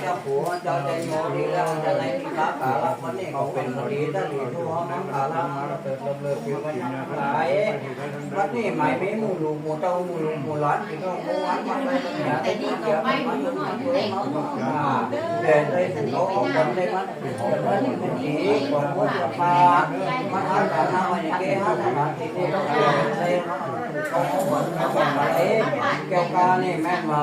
เจ้าผัวเจ้าใจโยดีแล้วจะในที่ค้าขาลักวันนี้เขาเป็นดีตั้งดีทั่วน้ำขาลักมาเติมเริ่มเริ่มเริ่มหลายวันนี้หมายมีมูลูมูเต้ามูลูมูหลานที่เขาเขาหวานมาไปอย่าได้ดีเกี่ยวกับมันมันมันเว้ยมันมันเดินได้ถึงเขาออกกันได้มันแต่ว่านี่มันดีกว่าพวกจะมามันหาการทำอะไรแกหาทางที่นี่ต้องเดินได้เขาหวานเขาหวานอะไรแก้วกานี่แม่มา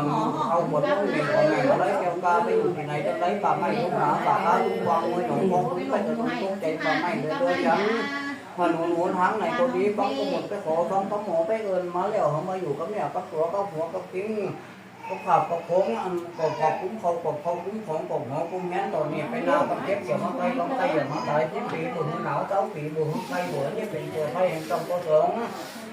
เอาบทนู้นนี่ของแม่มาเลยแก ปลาไปอยู่ที่ไหนจะได้ป่าไม้ลูกหาป่าอาลูกวางไว้หน่อยมอคุ้ตรงนู้งใจป่าไม้เลยด้วยจังถนนหนทางไหนก็ดีบางก็หมดไปขอบ้องท้องหมอไปเอินมาแล้วเขามาอยู่กับเนี่ยก็ขัวก็หัวก็บกิ้งก็ขับก็โค้งอันก็ขอบคุ้มเขากเขาคุ้มของก็หอคุ้มแง่ตอนนี้ไปนาบังเก็บเกี่ยวมาไปบังไปอย่างมาตายที่ปีบุญหนาวเจ้าปีบุญไปหัวนี่เป็นตัวไฟแห่งต้งก็สอง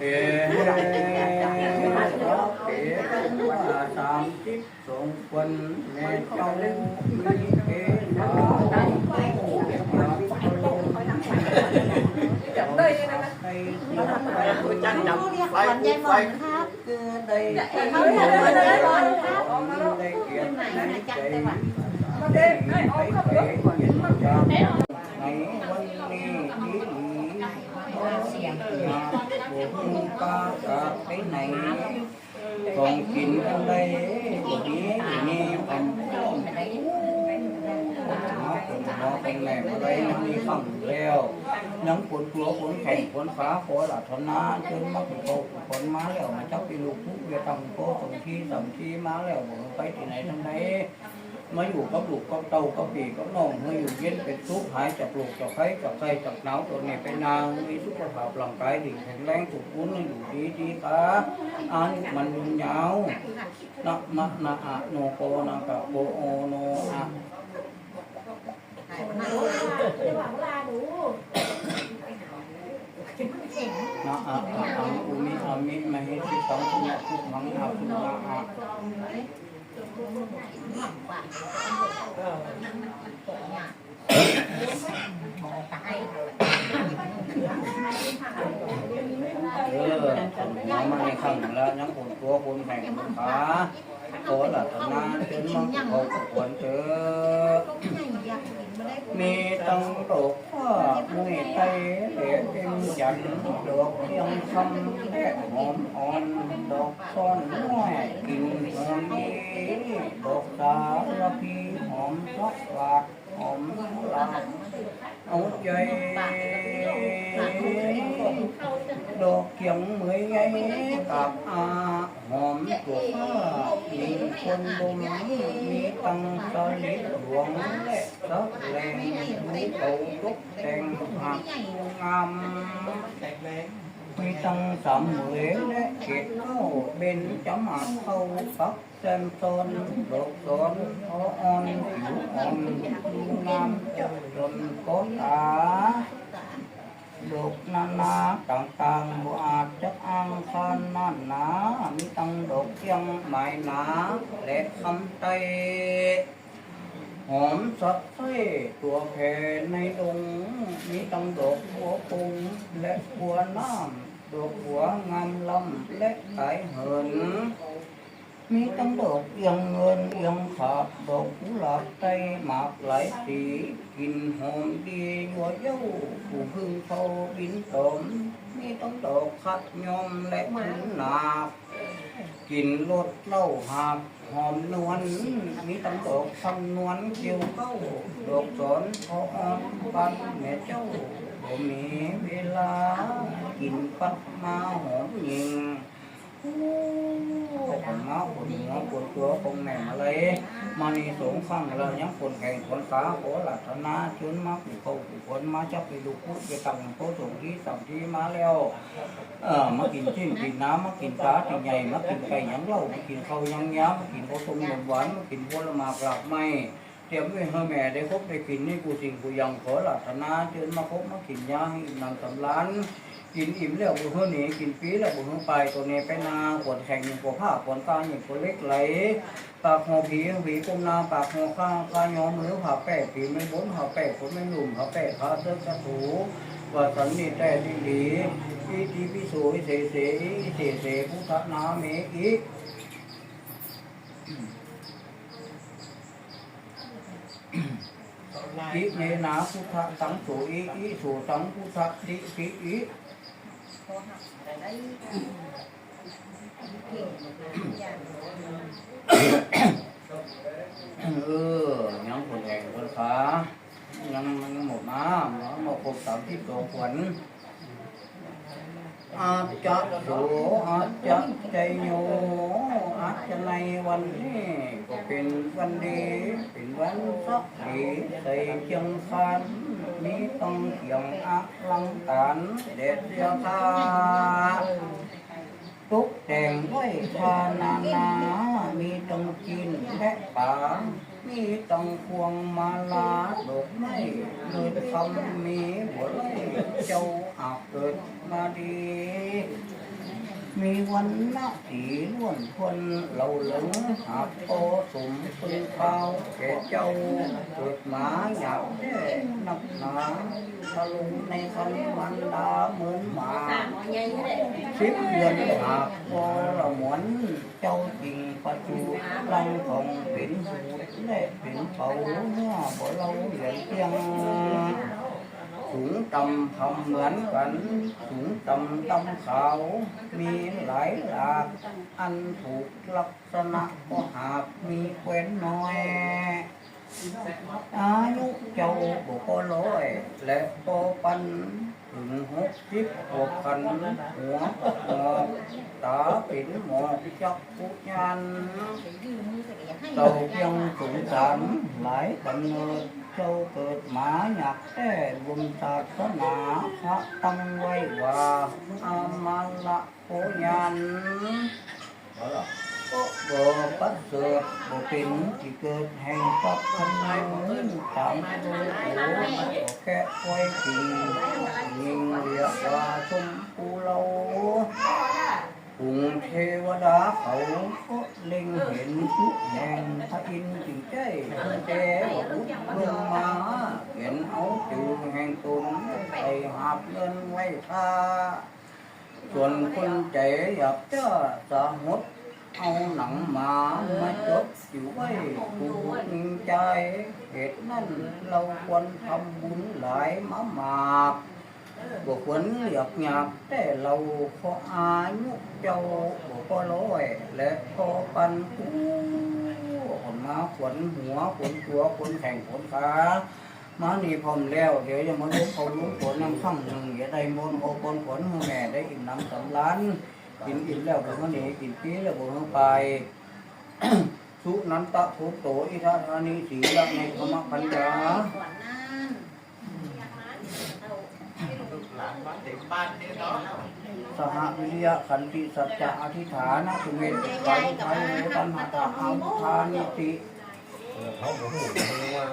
เอ๋ว่าสามสิบสองคนแม่เจ้าเอ๋ดาวจับ ได้ยังไงนะไปจันดับไฟไฟคือได้ได้เกียรติได้ใจในวันนี้ที่เสียงบุญกากับไปไหนของกินกันได้ดีนี่เป็น น้องเป็นน้องเป็นแม่อะไรนั่นนี่ฟังแล้วนังปวดหัวปวดแขนปวดขาปวดหลับทนาจนมาเป็นโตคนมาแล้วมาจับไปลูกผู้เบียต้องโตสมที่สมที่มาแล้วไปที่ไหนทั้งไหนมาอยู่กับลูกกับเตากับปีกับน้องมาอยู่เย็นเป็นทุกข์หายจากลูกจากไข้จากไข้จากหนาวตัวนี้เป็นนางมีสุขภาพร่างกายดีแข็งแรงสุขภาพอยู่ดีดีค่ะอันมันยืนยาวนะมะนะอะโนโกนะกะโกโอโนอะ นะอะอะอังอุมิอามิมหิสิตังสุนะทุกขังอาสุนะอะเออน้องมาในข้างแล้วยังคนตัวคนแข่งคนขาตัวละตนานเขาควรเจอมีตังตกว่ามือไทยเป็นจังคำแค่หอมอ่อนดอกซ่อ นน้อยกินหอมดีดอกสาละพีหอมรักหวาดหอมลาเอาใจ ดอกเขียงเหมยไงกับอาหอมตัวผ้ามีคนบ่มมีตังสลิดหลวงและสักแรงมีเตาตุกแต่งหักงามมีตังสามเหมยและเกศเข้าเป็นจำหักเข้าปักแซมซอนดอกสอนอ่อนผิวอ่อนดูงามจนก็ตา ดอกนานาต่างบ่อาจจะอ้างคานนั่นนามีตังดกเชียงหมายหนาและคำไตหอมสดใสตัวแผ่ในดงมีตังดอกหัวปุงและหัวน้ำดอกหัวงามลำและไก่เหิน มีตั้งดอกเอียงเงินเอียงขาดดอกกุหลาบไตหมากหลายสีกลินหอมดียัวเย้าผู้พึ่งเขาบินตมมีตั้งดอกคัดยอมและมันหนาบกลินรสเหล้าหาบหอมนวลมีตั้งดอกคำนวลเกี่ยวเก้าดอกสอนพออ่อนปันแม่เจ้าบ่มีเวลากินปัดมาหอมยิง คนเมาคนหัวคนตัวคงแม่มาเลยมานีสงข้างเรายังคนแข่งคนขาโอหลัตนาชุนมาปีเขาปีคนมาจับไปดูพุทธไปตั้งโพสงที่สั่งที่มาแล้วเออมากินชิ้นกินน้ำมากินปลากินใหญ่มากินไก่ยังเล้ามากินข้าวยังยามากินข้าวต้มหวานมากินผลไม้กลากไม้เตรียมไว้ให้แม่ได้ครบได้กินนี่กูสิ่งกูยังขอหลัตนาชิญมาครบมากินยาให้นำสำล้าน กินอิ่มแล้วบุญเฮหนีกินปีแล้วบุญเฮไปตัวนี้ไปนาขวดแข่งอย่างขวดผ้าขวดกาอย่างขวดเล็กไหลปากหอผีผีก้มนาปากหอข้างข้ายอมมือผ่าแป้ผีไม่บนผ่าแป้คนไม่หนุ่มผ่าแป้ขาเสื้อกระถูว่าสันนิแต่ดีดีอีทีพิโสอิเสเสอิเสเสพุทธนาเมอิอิเนนาพุทธสังโสอิอิโสสังพุทธ ดิปิอิเออยังคนแข่งคนขายังมันหมดน้ำแล้วมาครบสามที่ตัวขวัญอาจจะโสอาจจะใจโยอาจจะในวันนี้ก็เป็นวันดี เป็นวันสักดีใส่เชียงคัน นี้ต้องเขียงอักลังกานเด็ดเดียวตาตุกแต่งด้วยทานานา มีต้องกินแพะป่ามีต้องควงมาลาดอกไม้เลยคำมีบัวไหลเจ้าอาเกิดมาดี มีวันละสีล้วนคนเราหลงหาโตสมคุณเป้าแก่เจ้าเกิดมาอยากได้นักหนาทะลุงในคันมันดาเหมือนหมาสิบเดือนหาพอละหมวนเจ้าจริงปัจจุลังของเป็นสูและเป็นเป่าเนื้อบ่เราเหลือเพียง สูงต่ำทำเหมือนกัน สูงต่ำต่ำขาว มีหลายหลาก อันถูกลักษณะก็หากมีแควนน้อยอายุเจ้าบุกร้อย และโตปันถึงหกสิบหกคันหัวก็งอกตาเป็นหมอกจักปุญญนเจ้าเพียงสงสารหลายกำเนิด เจ้าเกิดมาอยากแต่บุญศาสนาพระตั้งไว้ว่าอามาละโพยันก็บ่ปัสเสริฐบ่เป็นที่เกิดแห่งปัจจัยตามโลกโอ้แค่ไว้ทียิงเรียกว่าชมพูเราภูงเทว ดาเขาก็เล็งเห็นทุกแห่งพระอินทร์จึงใจแก่บุตรลงมาเห็นเอาจือแห่งตนไปหาเงินไว้ท่าส่วนคนใจอยากจะสาหดเอาหนังหมามาจดอยู่ไว้ผูกใจ เหตุนั้นเราควรทำบุญหลายมามากบวควรเรียกหยาบแต่เราขออายุเจ้า บวก็ร้อยและพอปันกูคนมาขวนหัวขวนตัวขวนแข่งขวนขามานี่พร้อมแล้ว เดี๋ยวจะมาลุกเขาลุกขวนน้ำข้างหนึ่งอย่าได้มนต์โอปนขวนให้แม่ได้อิ่มน้ำสำล้านกินอิ่มแล้วบุญนี้กินปีแล้วบุญไปสุนันตะโพโตอิทาธานิสีลักในธรรมปัญญา หลานบ้านเด็กบ้านนี่เนาะ สหวิริยะขันติสัจจะอธิษฐานสุเมตตาไทยตันหาตาอาทานิติเขาบอกหูมันว่า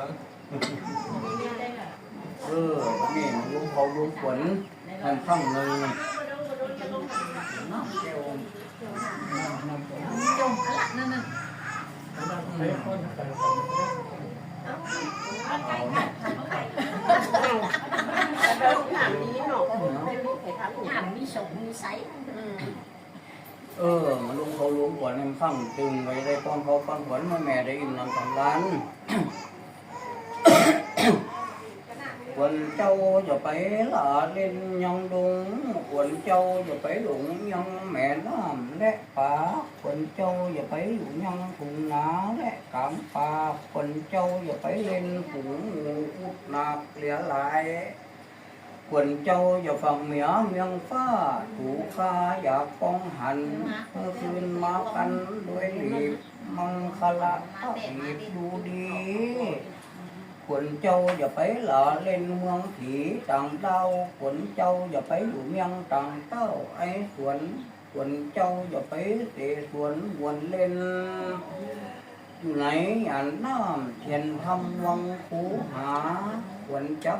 เออนี่ลุงเขาลุงฝนมันข้างหนึ่งน้ำเจล น้ำเจลเออลุงเขาลุงฝนมันข้างตึงไว้ได้ป้อนเขาป้อนฝนมาแม่ได้อิ่มน้ำสำล้าน quần châu giờ phải là lên nhân đúng quần châu giờ phải đụng nhân mẹ nó hầm lẽ phá quần châu giờ phải đụng nhân cùng ná lẽ cảm phá quần châu giờ phải lên phủ út nạp lẽ lại ควรเจ้าอย่าฟังเหมียเมียงฟ้าถูกข้าอยากป้องหันเมื่อคืนมากันด้วยหลีบมังคละหลีบดูดีควรเจ้าอย่าไปหล่อเล่นเมืองผีต่างดาวควรเจ้าอย่าไปอยู่เมียงต่างเต้าไอ้สวนควรเจ้าอย่าไปเตะสวนวนเล่นอยู่ไหนอ่านน้ำเทียนทำวังคูหาควรจับ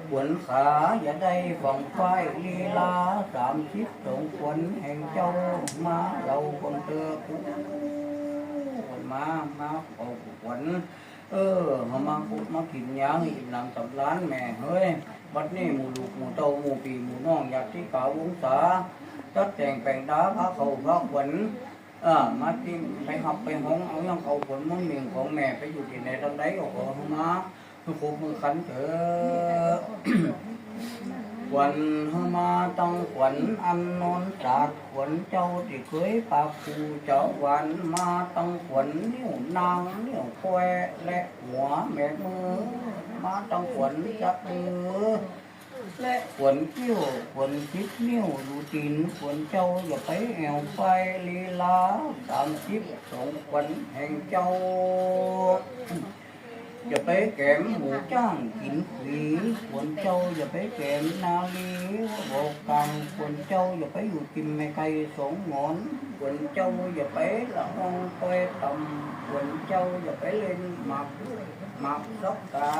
องแก้วมาต้องควรแอวแก้วและคอผมควรฐานานุมตั้งปูควรต้อยกำกินควรแกงจะได้อดเดียวดินมันง่ายควรขาอย่าได้ฝังไฟลีลาสามชิดสองควรแห่งเจ้ามาเราคนเตอกูควรมามาเอาควรเออมามาพูดมากินยางกินน้ำสำร้านแม่เฮ้ยบัดนี้หมูลูกหมูเต้าหมูปีหมูน้องอยากที่กาวงศาตัดแต่งแปลงดาพระเขาพระขวัญเออมาที่ไปหับไปห้องเอายังเขาขวนมันเมียงของแม่ไปอยู่ที่ไหนทางใดก็ขอเข้า มาคือโคมือขันเถอะขวัญเฮามาต้องขวัญอันนอนสาดขวัญเจ้าที่เคยปากคูเจ้าวันมาต้องขวัญนิ้วนางนิ้วแควและหัวแม่มือมาต้องขวัญจับมือและขวนคิ้วขวนคิดนิ้วดูตีนขวนเจ้าอย่าไปแอวไปลีลาสามชิบสองขวัญแห่งเจ้า อย่าไปแกมหมูจ้างกินผีขวนเจ้าอย่าไปแกมนาลีบอกกังขวนเจ้าอย่าไปอยู่กินไม่ไกลสองหงอนขวนเจ้าอย่าไปละห้องไปต่ำขวนเจ้าอย่าไปเล่นหมากหมากซอกกา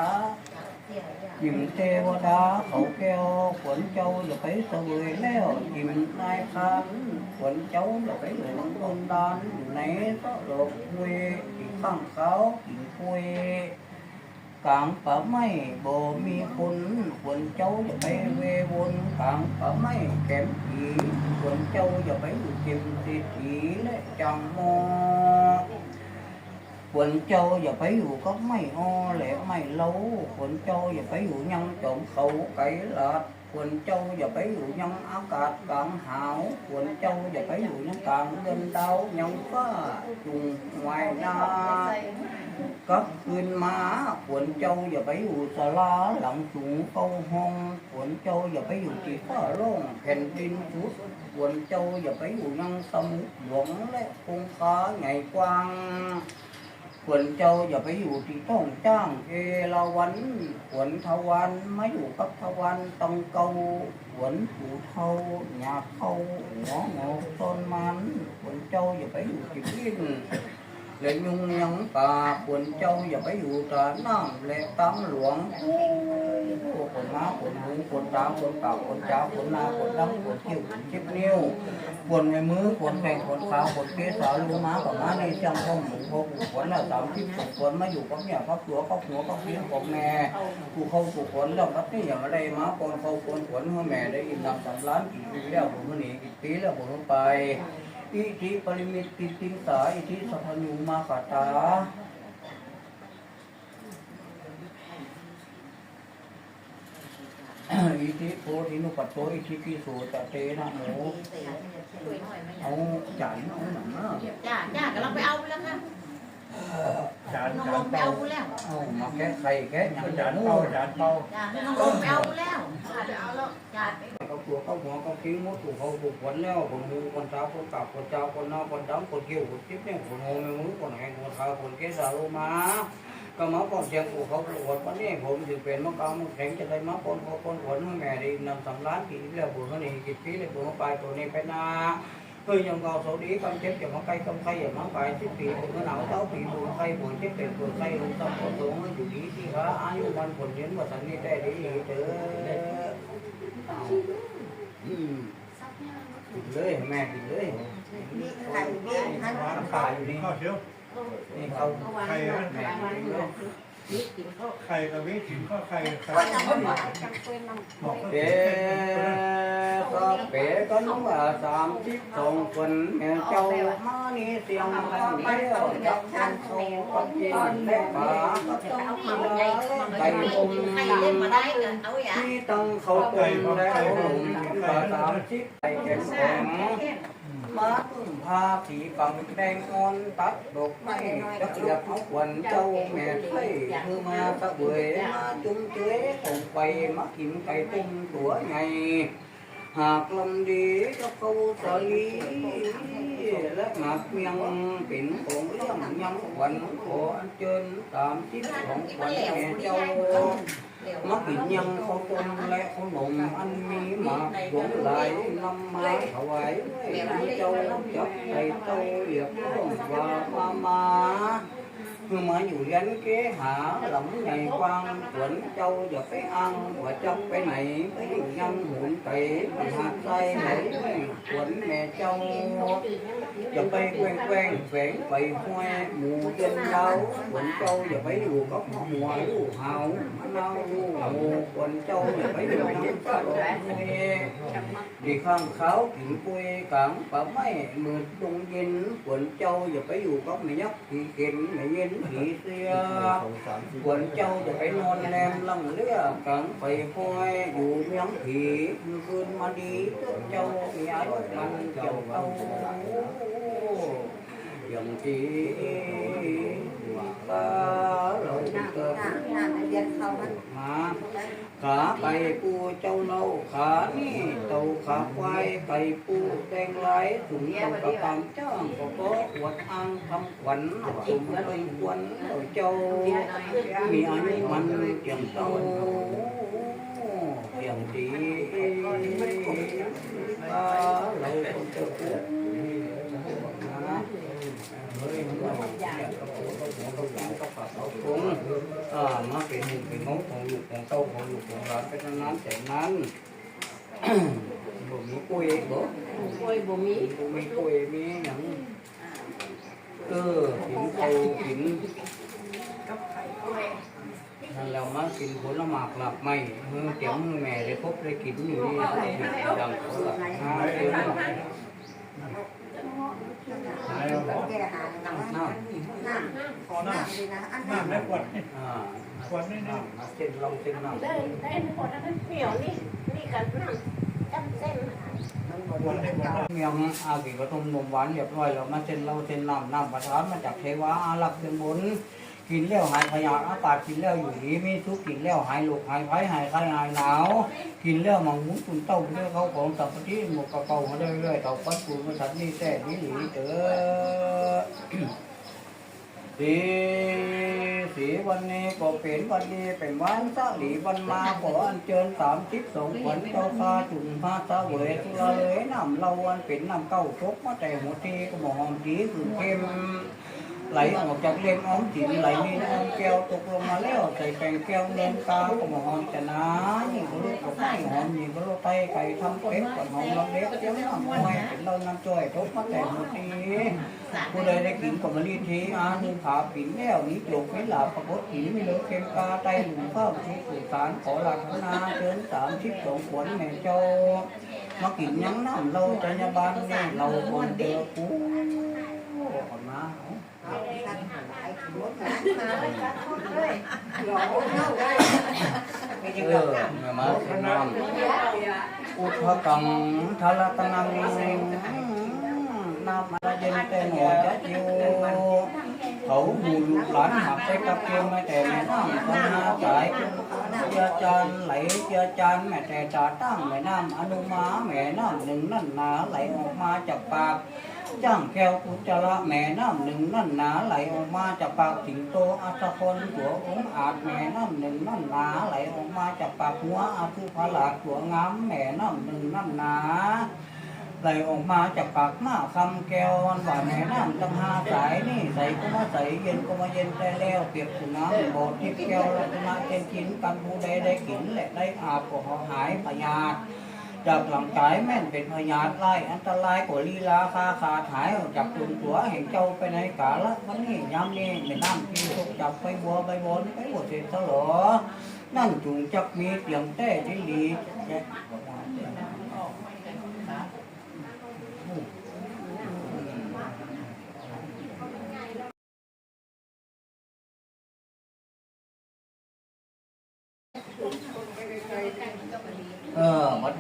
ยิ้มเทวดาเขาแก้วขวัญเจ้าอย่าไปเสวยแล้วยิ้มนายพรานขวัญเจ้าอย่าไปหลงต้นดานอยู่ในโต๊ะดอกคุยอีกข้างเขากินคุย กลางป่าไม้บ่มีคนคนเจ้าอยาะไปเววนกลางป่าไม้เข้มขีคนเจ้าอยาะไปอยู่เข็มสิทธิและจังมอขนเจ้าอย่าไปอยู่ก็ไม่อ้อแหละไม่เล้าขนเจ้าอย่าไปอยู่ยังจอมเขาไก่ละ quần châu và phải dụ nhân áo cạt bạn hảo quần châu và phải dụ nhân càng đơn đau, nhau có dùng ngoài na các quyên má quần châu và phải dụ sà la lặng chuộng câu hôn quần châu và phải dụ chỉ có ở luôn hèn tin phút quần châu và phải dụ nhân sâm luận lấy không có ngày quang. ขวนเจ้าอย่าไปอยู่ที่ต้องจ้าง เอราวันขวนทวันมาอยู่กับทวันต้องเกาขวนผูเทาหยาเข้าหัวงอกต้นมันขวนเจ้าอย่าไปอยู่ที่วิ่งและยุงยังป่าขวนเจ้าอย่าไปอยู่ตาน้ำและตั้งหลวงโอ้คนมาคนหูคนตาคนปากคนจ้าคนหน้าคนดำคนคิ้วคน ปนในมือปนแข่งปนขาปนเกสาลูกม้ากับม้าในเชียงห้องหมูพกปนเละสามสิบขปนมาอยู่กับเนี่ยครอบครัวครอบครัวครอบครัวของแม่ผู้เข้ากูปนแล้วครับนี่อย่างไรม้าปนเข้าขนปนเมื่แม่ได้อินดับสำล้านกี่แล้วผมหนีอีกปีแล้วผมไปอิทิปริมิตติติงสาอิทิสัพพนุมาคาตา โพธินุปัตโตอิทิปิโสตะเตนะโมเอาจานเอาหนังนะจ้าจ้ากำลังไปเอาแล้วค่ะจานน้องจาลนงไปเปาเอาแล้วเอามาแค่ไข่แค่หยังจานเปาจานเปาจ้าน้องลงไปเอาแล้วไปเอาแล้วจ้าเขาตัวเขาหัวเขาคิ้วมดถูกเขาถูกขวัญแล้วคนหูคนตาคนปากคนเจ้าคนนอกคนดำคนเกี้ยวคนจิ๊บเนี่ยคนโหไม่มือคนแหงคนขาคนเกสาโลมา ก็มาป้อนเสียงปู่เขาปวดวันนี้ผมถึงเป็นมะกามแข็งจะได้มาป้อนขอป้อนขนแม่ดีนำสำล้านกี่เรื่องปู่นี่กี่ปีเลยปู่เขไปตัวนี้ไปนาเพื่อยังเราโสดีกำเจ็บอย่ามาไปกำไข่อย่ามาไปที่ปีผมก็หนาวเท้าปีบุดไข้บุดเจ็บเป็นปวดไข้ลงสับปว์ตรงอยู่ดีที่ขะอายุมันผลเย็นว่าสันนี้ได้ดีเถอะอเลยแม่กินเลยมีไข่เบี้ยทั้งขาอยู่ดีข้วเชีย ไข่ไข่บอกก็ để เป๋กันว่าสามสิบสองคนเจ้ามานี่เสียงมาเดียวจับกันโซกับกินเล็กป่าต้อามามาไงไก่อมใครมาได้เอาอย่างที่ตั้งเขาต้มแล้วหนุ่มว่าสามสิบไก่แข็ง มาตุ้มพาผีปังแดงอ่อนตัดดอกไม้จักเรียบเอาควันเจ้าแม่ไทยคือมาตะเบยมาจุ้มเจ้ยส่งไปมากินไก่ตุ้มตัวไงหากลำดีก็เขาสลีและหมากเมียงเป็นของเลี้ยงยังวัญขออันเชิญตามที่ของวัญแม่เจ้า มักกินยังเขาต้มและขนมอันมีหมากหลวงไหลนำมาถวายให้เจ้าจับใจเต้าเรียบร้อยว่ามามา เมื่อมาอยู่เรียนเกหาหลงใหญ่กว้างสวนเจ้าอย่าไปอ้างว่าจับไปไหนไปยังหุ่นไก่ไปหาใจไหนสวนแม่เจ้าอย่าไปแกว้งแกว้งแฝงไปห้วยหมูเดินยาวขวนเจ้าอ ย่าไปอยู่กับหัวลูกหานาวลูกหมูขวนเจ้าอย่าไปอยู่าลดีข้างเขากินปุยกลางป่าไม้มืดดงเย็นขวนเจ้าอย่าไปอยู่กับแม่ยักษ์ผีเข็นแม่เย็นผีเสียขวนเจ้าอย่าไปนอนแรมลังเลือกลางไปห้วยอยู่เมียงผีคืนมดีเจ้าอย่าเจ้าเต้า dòng chi ba lậu ผมอ่ามาเป็นหนึ่งเป็นน้องของลูกของเต้าของอยู่ของหลานเป็นน้ำแต่นั้นบ่มีปุ้ยบ่ปุ้ยบ่มีบ่มีปุ้ยมีหยังเออกินเอากินนั่นเรามากินผลหมากหลับไม่มือเจียมแม่ได้พบได้กินอยู่นี่ดังเขาหลับห้าเดือน แก้หายแล้วเหรอน้ำขอหน้าหน้าแม่ปวดอ่าปวดนี่นี่น้ำเส้นลองเส้นน้ำได้ได้คนนั้นเหนียวนี่นี่กันนั่งจำเส้นเมียงอากิกระทมนมหวานเรียบร้อยแล้วมาเส้นเราเส้นน้ำน้ำประทานมาจากเทวาอาลักษ์เส้นบน กินแล้วหายพยาธิอากาศกินแล้วอยู่ดีมีทุกข์กินแล้วหายโรคหายภัยหายไข้หายหนาวกินแล้วมังมุ้งตุนเต้าเรื่องเขาของสัพพะที่หมกกระเป๋ามาเรื่อยๆต่าปัดปูมาสัตว์นี่แต่นี่หลีเตอสีสีวันนี้ก็เป็นวันนี้เป็นวันสาหลีวันมาขออันเชิญสามสิบสองขวัญเจ้าพาจุนพาสาเวยทุลาเลยน้ำเราวันเป็นน้ำเก้าทบมาแต่หัวทีก็มองหอมดีคือเข้ม ไหลออกจากเล่มอ้อมจินไหลนี่อ้อมแก้วตกลงมาแล้วใส่แป้งแก้วเงินตาก็มองหอมจะนายิ่ก็ลูกก็ไม่หอมยิ่ก็ลูกไตไก่ทำเป็ดก็หอมลำเล็กเจ้าน้ำห้อยเป็นเรานำจ้อยทบมาแต่หัวทีผู้ใดได้กินก็มลีทีอาหนึ่งขาปิ่นแล้วนี้จกไม่หลับประกฏหินไม่เลิกเค็มกาไตหลุมข้าวที่สุสานขอหลักนาเชิญสามชิบสองขวนแม่เจ้ามากินยังน้ำเราจัญญาบาลเนี่ยเราคนเดียวกูก่อนมา เออมาเส้นน้ำอุทธกังทลตนังน้ำมาเย็นแต่หน่อยจะจิวเขาหูลูกหลานหักไปกับเกียวไม่แต่แม่น้ำพนาสายเจียจานไหลเจียจานแม่แต่จ่าตั้งแม่น้ำอนุมาแม่น้ำหนึ่งนั่นนาไหลออกมาจากปาก จ้างแก้วกุจระแม่น้ำหนึ่งนั่นนาไหลออกมาจากปากสิงโตอัศพลหัวองอาจแม่น้ำหนึ่งนั่นนาไหลออกมาจากปากหัวอาทุพลาดหัวงามแม่น้ำหนึ่งนั่นนาไหลออกมาจากปากหน้าคำแก้ววันว่าแม่น้ำตั้งห้าสายนี่ใส่ก็มาใส่เย็นก็มาเย็นแต่แล้วเปรียบสุน้ำบอดที่แก้วรัตนาเจนกินกันผู้ใดได้กินและได้อาบก็หายพยาธิ จากหลังกายแม่นเป็นพยาธิไล่อันตรายกว่าลีลาคาคาถ่ายจากตุนตัวเห็นเจ้าไปในกาละวันนี้ยามนี้ไม่น้ำที่ตกจับไปบัวไปบนไปบวชเสร็จแล้วนั่นจุงจักมีเตรียมแต้ที่ดี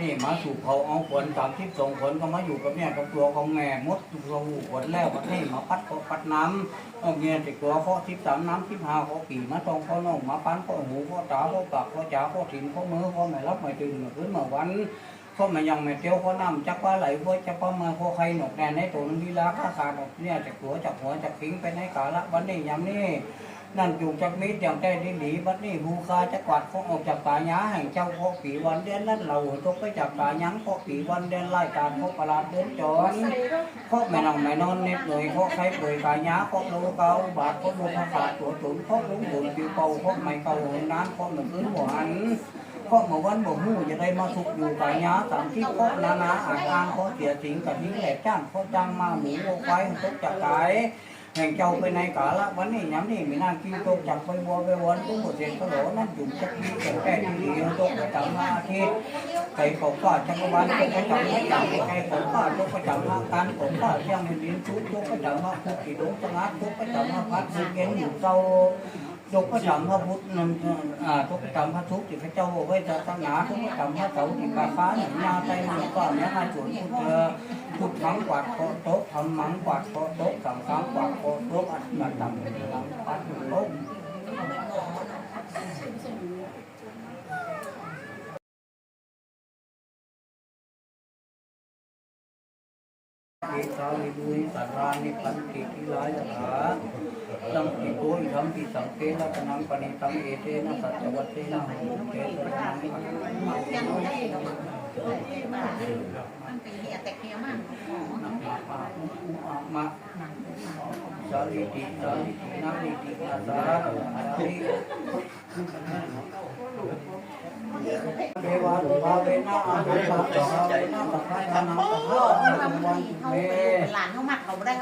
นี่มาสู่เขาเอาฝนสามทิศสองฝนก็มาอยู่กับเนี่ยกับตัวของแม่มดตัวหูฝนแล้วบัดนี้มาพัดก็พัดน้ำเอาเงี้ยติดตัวข้อทิศสามน้ำทิศห้าข้อปีมาตองข้อน่องมาปั้นข้อหูข้อตาข้อปากข้อจ๋าข้อถิ่นข้อมือข้อไม่รับไม่ตื่นขึ้นมาวันข้อมายังไม่เตี้ยวข้อน้ำจักว่าไหลข้อจักว่ามาข้อใครหนกแน่ในตัวนึงลีลาข้าขาดเนี่ยจากหัวจากหัวจากทิ้งไปในกาละวันนี้ยามนี้ นั่นอยู่จากมิตรอย่างได้ดีหลีบัดนี้บูคาจะกวาดของออกจากป่าหญ้าแห่งเจ้าพ่อปีวันเดือนนั้นเราตกไปจากป่าหยังพ่อปีวันเดือนไล่การพ่อประหลาดเดินจรพ่อแม่นองแม่นอนเน็ตเลยพ่อใครเปิดป่าหญ้าพ่อโลเกาบาดพ่อโลภาษาตัวตุนพ่อลุงบุญปิวเป่าพ่อไม่เก่าหนน้ำพ่อเหมือนพื้นหัวหันพ่อเมื่อวันบ่หูจะได้มาสุกอยู่ป่าหญ้าสามที่พ่อนานาอ่างอ่างพ่อเสียสิงกับนี้แหลกจ้างพ่อจ้างมาหมูโลไฟตกจากกาย แห่งเจ้าไปในกาละวันนี้ย้ำนี่มีนางคิวตกจากไปบัวไปวันตุ้งหมดเสียงกระโหลนั่นจุ่มจักรีแต่แก่ที่ดีตกประจำห้าอาทิตย์ไก่ของข้าจักรวาลตกประจำหน้าจับไก่ของข้าตกประจำห้าการของข้าเที่ยงในดินชุกตกประจำห้าพุทธิดงสงัดตกประจำห้าพัดสุเย็นอยู่เจ้า ตกไปจำพระพุทธนั่นอ่าตกไปจำพระทุกข์ที่พระเจ้าไว้จะตั้งหนาทุกไปจำพระเสาที่กาฟ้าหนึ่งยาใจมันก็เนี้ยมาจุดพุทธพุทธังกวาดโคโต๊ะธรรมังกวาดโคโต๊ะสังฆังกวาดโคโต๊ะอัตตตังหลังปัดโต๊ะ อิสาลิบุยสัตรานิปันติทิลายถาตังปิโกอิธรรมปิสังเกนะปนังปณิตังเอเตนะสัจวัตเตนะหุเตสนังมานะมาปะอุอะมะสาลิติสาลิตินาลิติอาสาอาริ เทวาตุภาเวนะอาตุภาเวนะสัพพะทานังสัพพะอนุวันเมหลานเขามักเขาไม่ได้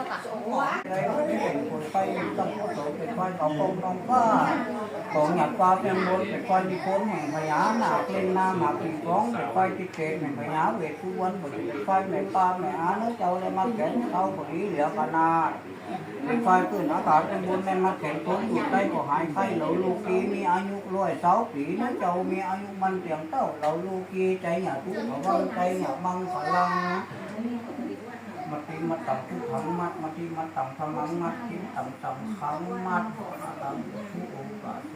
เป็นคนไปตั้นไฟของกองน้องฟ้าศเป็นบนเป็นไฟมีคนแห่งพญเป็นแห่งพญาเวททุวันเป็นไฟแม่ปลาแม่อาเนื้อเจ้าเลยมาแข็งต้นอากาศเป็นบนแม่มาแขนต้นอยู่ได้ก็หายไข้เหลาลูกีมีอายุร้อยเสาปีเนื้อเจ้ามีอายุมันเตียงเต้าเหลาลูกีใจหยาทุกข์วังใจหยาบังพลังมัตติมัตตังทุกขังมัดมัตติมัตตังธรรมังมัตติมัตตังสังขังมัดตังทุกองค์กาเส